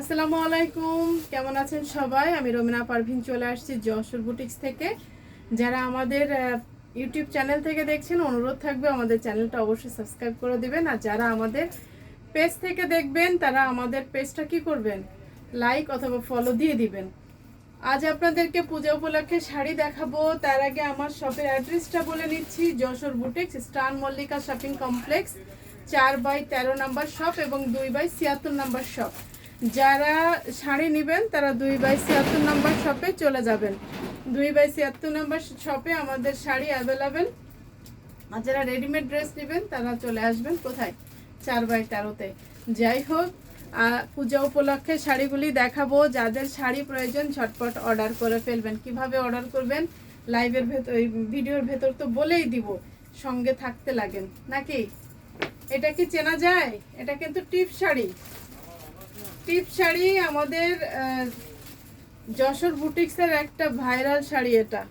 আসসালামু আলাইকুম। কেমন আছেন সবাই? আমি রমিনা পারভিন চলে আসছি যশোর বুটিক্স থেকে। যারা আমাদের ইউটিউব চ্যানেল থেকে দেখছেন, অনুরোধ থাকবে আমাদের চ্যানেলটা অবশ্যই সাবস্ক্রাইব করে দিবেন। আর যারা আমাদের পেজ থেকে দেখবেন, তারা আমাদের পেজটা কি করবেন? লাইক অথবা ফলো দিয়ে দিবেন। আজ আপনাদেরকে পূজা উপলক্ষে শাড়ি দেখাবো। তার আগে আমার শপের অ্যাড্রেসটা বলে নিচ্ছি। যশোর বুটিক্স স্টান মল্লিকা শপিং কমপ্লেক্স চার বাই তেরো নাম্বার শপ এবং দুই বাই ছিয়াত্তর নাম্বার শপ যারা শাড়ি নেবেন, তারা দুই বাই ছিয়াত্তর নাম্বার শপে চলে যাবেন। দুই বাই ছিয়াত্তর নাম্বার শপে আমাদের শাড়ি অ্যাভেলেবেল আর যারা রেডিমেড ড্রেস নেবেন, তারা চলে আসবেন কোথায়? চার বাই তেরোতে। যাই হোক পূজা উপলক্ষে শাড়িগুলি দেখাবো। যাদের শাড়ি প্রয়োজন, ঝটপট অর্ডার করে ফেলবেন। কীভাবে অর্ডার করবেন? লাইভের ভেতর ভিডিওর ভেতর তো বলেই দিব, সঙ্গে থাকতে লাগেন। নাকি? এটা কি চেনা যায়? এটা কিন্তু টিপ শাড়ি। টিপ শাড়ি, আমাদের যশোর বুটিক্সের একটা ভাইরাল শাড়ি এটা,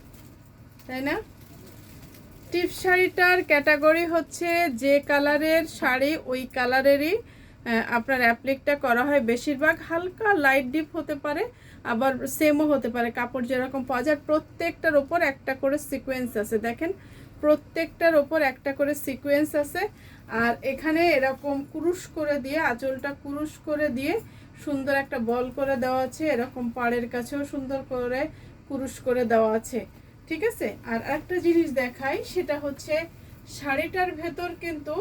তাই না? টিপ শাড়িটার ক্যাটাগরি হচ্ছে যে কালারের শাড়ি, ওই কালারেরই আপনার অ্যাপ্লিকটা করা হয় বেশিরভাগ। হালকা লাইট ডিপ হতে পারে, আবার সেমও হতে পারে। কাপড় যেরকম পাওয়া যায়, প্রত্যেকটার ওপর একটা করে সিকোয়েন্স আছে। দেখেন, প্রত্যেকটার ওপর একটা করে সিকোয়েন্স আছে। আর এখানে এরকম কুরুশ করে দিয়ে, আঁচলটা কুরুশ করে দিয়ে সুন্দর একটা বল করে দেওয়া আছে, এরকম পাড়ের কাছেও সুন্দর করে কুরুশ করে দেওয়া আছে, ঠিক আছে? আর একটা জিনিস দেখাই, সেটা হচ্ছে শাড়িটার ভেতর কিন্তু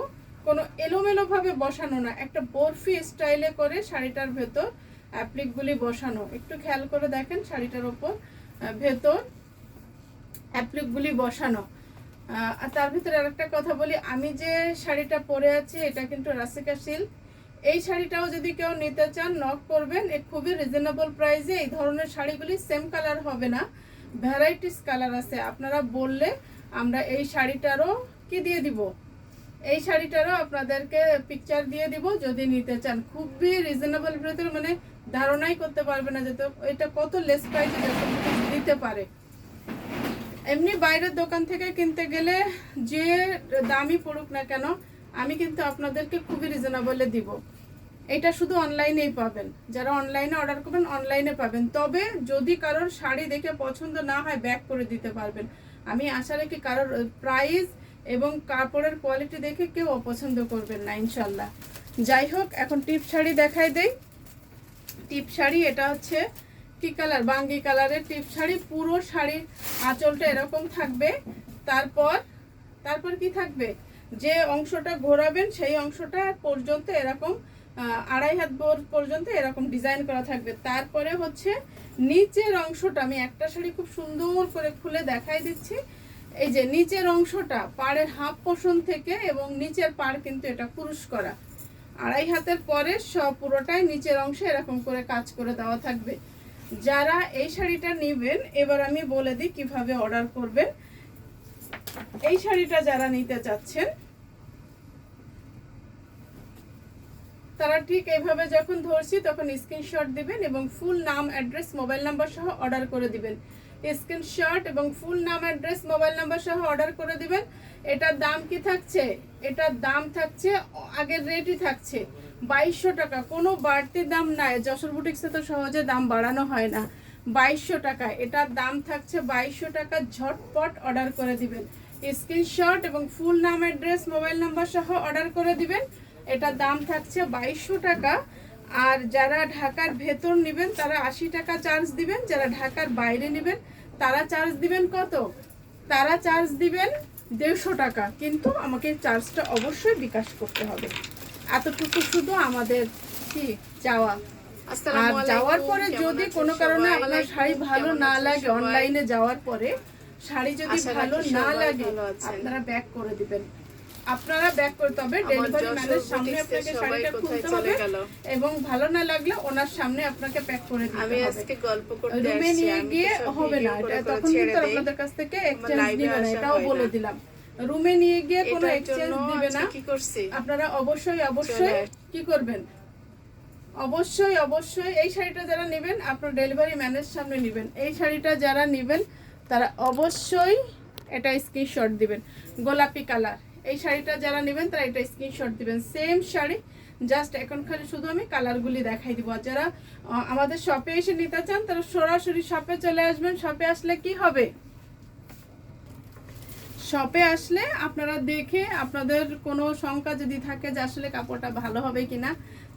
কোনো এলোমেলো ভাবে বসানো না, একটা বরফি স্টাইলে করে শাড়িটার ভেতর অ্যাপ্লিকগুলি বসানো। একটু খেয়াল করে দেখেন শাড়িটার ওপর ভেতর অ্যাপ্লিকগুলি বসানো। আর তার ভিতরে আরেকটা কথা বলি, আমি যে শাড়িটা পরে আছি, এটা কিন্তু রাসিকা সিল্ক। এই শাড়িটাও যদি কেউ নিতে চান নক করবেন। এ খুবই রিজনেবল প্রাইসে এই ধরনের শাড়িগুলি সেম কালার হবে না। ভ্যারাইটিস কালার আছে। আপনারা বললে আমরা এই শাড়িটারও কি দিয়ে দিব? এই শাড়িটারও আপনাদেরকে পিকচার দিয়ে দিব যদি নিতে চান। খুবই রিজনেবল ভিতরে মানে ধারণাই করতে পারবে না যে তো এটা কত লেস প্রাইসে দিতে পারে। এমনি বাইরের দোকান থেকে কিনতে গেলে যে দামই পড়ুক না কেন, আমি কিন্তু আপনাদেরকে খুবই রিজনেবলে দিব। এটা শুধু অনলাইনেই পাবেন। যারা অনলাইনে অর্ডার করবেন অনলাইনে পাবেন। তবে যদি কারোর শাড়ি দেখে পছন্দ না হয় ব্যাক করে দিতে পারবেন। আমি আশা রাখি কারোর প্রাইস এবং কাপড়ের কোয়ালিটি দেখে কেউ অপছন্দ করবেন না ইনশাল্লাহ যাই হোক, এখন টিপ শাড়ি দেখাই দেই। টিপ শাড়ি, এটা হচ্ছে কি কালার বাঙ্গি কালারের টিপ শাড়ি। পুরো শাড়ির আঁচলটা এরকম থাকবে। তারপর তারপর কি থাকবে? যে অংশটা ঘোরাবেন, সেই অংশটা পর্যন্ত এরকম আড়াই হাত বোর পর্যন্ত এরকম ডিজাইন করা থাকবে। তারপরে হচ্ছে নিচের অংশটা, আমি একটা শাড়ি খুব সুন্দর করে খুলে দেখাই দিচ্ছি। এই যে নিচের অংশটা, পাড়ের হাফ পোষণ থেকে এবং নিচের পাড় কিন্তু এটা পুরুষ করা। আড়াই হাতের পরে সব পুরোটাই নিচের অংশে এরকম করে কাজ করে দেওয়া থাকবে। যারা এই শাড়িটা নেবেন, এবার আমি বলে দিই কীভাবে অর্ডার করবেন। এই শাড়িটা যারা নিতে চাচ্ছেন তারা ঠিক এইভাবে যখন ধরছি তখন স্ক্রিনশট দিবেন এবং ফুল নাম অ্যাড্রেস মোবাইল নাম্বার সহ অর্ডার করে দিবেন। স্ক্রিনশট এবং ফুল নাম অ্যাড্রেস মোবাইল নাম্বার সহ অর্ডার করে দিবেন। এটার দাম কি থাকছে? এটার দাম থাকছে, আগের রেটই থাকছে। বাইশশো টাকা। কোনো বাড়তি দাম নাই। যশোর বুটিক্সে তো সহজে দাম বাড়ানো হয় না। বাইশশো টাকা। এটার দাম থাকছে বাইশশো টাকা। ঝটপট অর্ডার করে দিবেন। স্ক্রিনশট এবং ফুল নাম অ্যাড্রেস মোবাইল নাম্বার সহ অর্ডার করে দিবেন। এটার দাম থাকছে বাইশশো টাকা। আর যারা ঢাকার ভেতর নেবেন তারা আশি টাকা চার্জ দিবেন। যারা ঢাকার বাইরে নেবেন তারা চার্জ দিবেন কত? তারা চার্জ দিবেন দেড়শো টাকা। কিন্তু আমাকে চার্জটা অবশ্যই বিকাশ করতে হবে। এতটুকু শুধু আমাদের কি চাওয়া? আর যাওয়ার পরে যদি কোনো কারণে আপনার শাড়ি ভালো না লাগে অনলাইনে যাওয়ার পরে শাড়ি যদি ভালো না লাগে আপনারা ব্যাক করে দিবেন। আপনারা ব্যাক করতে হবে ডেলিভারি ম্যানের সামনে আপনাকে শাড়িটা খুলতে হবে এবং ভালো না লাগলে ওনার সামনে আপনাকে প্যাক করে দিতে আমি হবে। আজকে গল্প করতে রুমে নিয়ে গিয়ে হবে না এটা তখন কিন্তু আপনাদের কাছ থেকে এক্সচেঞ্জ না এটাও বলে দিলাম। রুমে নিয়ে গিয়ে কোনো এক্সচেঞ্জ দিবে না। কি করছি? আপনারা অবশ্যই অবশ্যই কি করবেন? অবশ্যই অবশ্যই এই শাড়িটা যারা নেবেন আপনার ডেলিভারি ম্যানের সামনে নেবেন। এই শাড়িটা যারা নেবেন তারা অবশ্যই এটা স্ক্রিনশট দিবেন। গোলাপি কালার এই শাড়িটা যারা নেবেন তারা এটা স্ক্রিনশট দিবেন। সেম শাড়ি জাস্ট এখন খালি শুধু আমি কালারগুলি দেখাই দিব। যারা আমাদের শপে এসে নিতে চান, তারা সরাসরি শপে চলে আসবেন। শপে আসলে কি হবে? শপে আসলে আপনারা দেখে আপনাদের কোনো শঙ্কা যদি থাকে যে আসলে কাপড়টা ভালো হবে কিনা,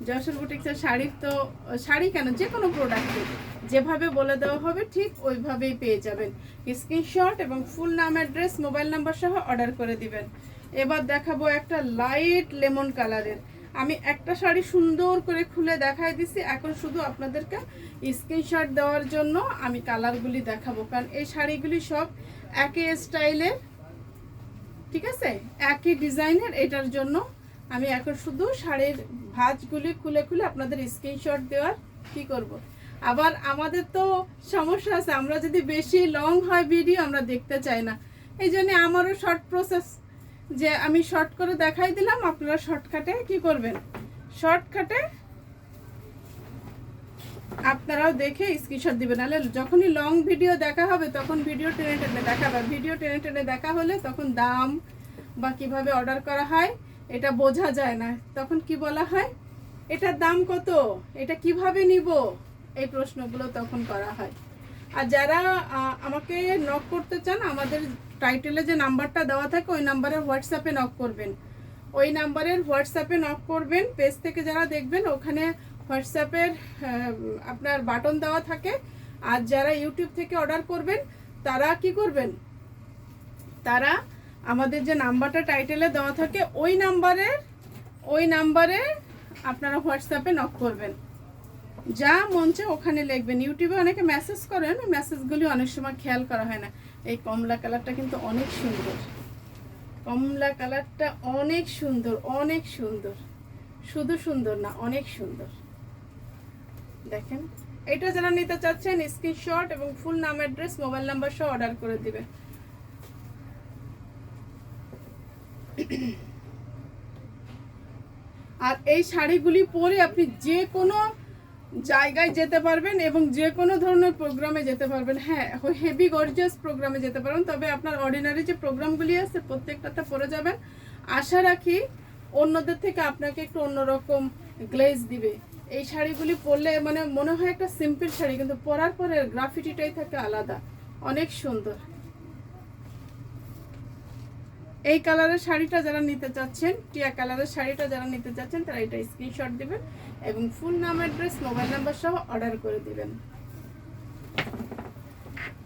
যশোর বুটিক্সের শাড়ির তো, শাড়ি কেন? যে কোনো প্রোডাক্টে যেভাবে বলে দেওয়া হবে, ঠিক ওইভাবেই পেয়ে যাবেন। স্ক্রিনশট এবং ফুল নাম অ্যাড্রেস মোবাইল নাম্বার সহ অর্ডার করে দিবেন। এবার দেখাবো একটা লাইট লেমন কালারের আমি একটা শাড়ি সুন্দর করে খুলে দেখাই দিছি, এখন শুধু আপনাদেরকে স্ক্রিনশট দেওয়ার জন্য আমি কালারগুলি দেখাবো। কারণ এই শাড়িগুলি সব একই স্টাইলের ঠিক আছে? একই ডিজাইনের এটার জন্য আমি এখন শুধু শাড়ির ভাঁজগুলি খুলে খুলে আপনাদের স্ক্রিনশট দেওয়ার কি করব। আবার আমাদের তো সমস্যা আছে, আমরা যদি বেশি লং হয় ভিডিও আমরা দেখতে চাই না। এই জন্য আমারও শর্ট প্রসেস যে আমি শর্ট করে দেখাই দিলাম, আপনারা শর্টকাটে কি করবেন? শর্টকাটে আপনারাও দেখে স্ক্রিনশট দিবেন। নাহলে যখনই লং ভিডিও দেখা হবে, তখন ভিডিও টেনে টেনে দেখাবে। ভিডিও টেনে টেনে দেখা হলে তখন দাম বা কীভাবে অর্ডার করা হয়, এটা বোঝা যায় না। তখন কি বলা হয়? এটার দাম কত? এটা কীভাবে নিব? এই প্রশ্নগুলো তখন করা হয়। আর যারা আমাকে নক করতে চান, আমাদের টাইটেলে যে নাম্বারটা দেওয়া থাকে, ওই নাম্বারে হোয়াটসঅ্যাপে নক করবেন। ওই নাম্বারের হোয়াটসঅ্যাপে নক করবেন পেজ থেকে যারা দেখবেন, ওখানে হোয়াটসঅ্যাপের আপনার বাটন দেওয়া থাকে। আর যারা ইউটিউব থেকে অর্ডার করবেন, তারা কি করবেন? তারা আমাদের যে নাম্বারটা টাইটেলে দেওয়া থাকে, ওই নাম্বারের, ওই নাম্বারে আপনারা হোয়াটসঅ্যাপে নক করবেন। যা মন চায় ওখানে লিখবেন। ইউটিউবে অনেকে মেসেজ করেন মেসেজগুলি অনেক সময় খেয়াল করা হয় না। এই কমলা কালারটা কিন্তু অনেক সুন্দর। কমলা কালারটা অনেক সুন্দর অনেক সুন্দর। শুধু সুন্দর না, অনেক সুন্দর। দেখেন, এটা যারা নিতে চাচ্ছেন স্ক্রিনশট এবং ফুল নাম অ্যাড্রেস মোবাইল নাম্বার সহ অর্ডার করে দিবেন। আর এই শাড়িগুলি পরে আপনি যে কোনো জায়গায় যেতে পারবেন এবং যে কোনো ধরনের প্রোগ্রামে যেতে পারবেন। হ্যাঁ হেভি গর্জিয়াস প্রোগ্রামে যেতে পারবেন তবে আপনার অর্ডিনারি যে প্রোগ্রামগুলি আছে প্রত্যেকটাতে পরে যাবেন। আশা রাখি অন্যদের থেকে আপনাকে একটু অন্যরকম গ্লেজ দিবে। এই শাড়িগুলি পরলে মানে মনে হয় একটা সিম্পল শাড়ি, কিন্তু পরার পরে গ্রাফিটিটাই থাকে আলাদা। অনেক সুন্দর। এই কালারের শাড়িটা যারা নিতে চাচ্ছেন, টিয়া কালারের শাড়িটা যারা নিতে চাচ্ছেন, তারা এটা স্ক্রিনশট দিবেন এবং ফুল নাম অ্যাড্রেস মোবাইল নাম্বার সহ অর্ডার করে দিবেন।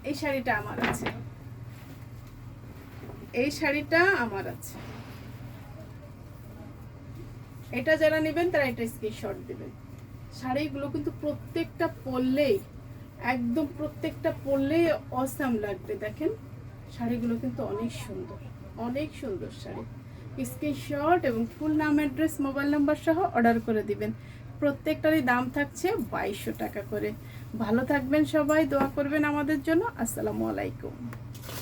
এই শাড়িটা আমার আছে। এই শাড়িটা আমার আছে। এটা যারা নেবেন, তারা এটা স্ক্রিনশট দিবেন। শাড়িগুলো কিন্তু প্রত্যেকটা পরলেই, একদম প্রত্যেকটা পরলেই অসাম লাগবে, দেখেন? শাড়িগুলো কিন্তু অনেক সুন্দর। অনেক সুন্দর শাড়ি। স্ক্রিনশট এবং ফুল নাম অ্যাড্রেস মোবাইল নাম্বার সহ অর্ডার করে দিবেন। প্রত্যেকটারই দাম থাকছে বাইশশো টাকা করে। ভালো থাকবেন সবাই, দোয়া করবেন আমাদের জন্য। আসসালামু আলাইকুম।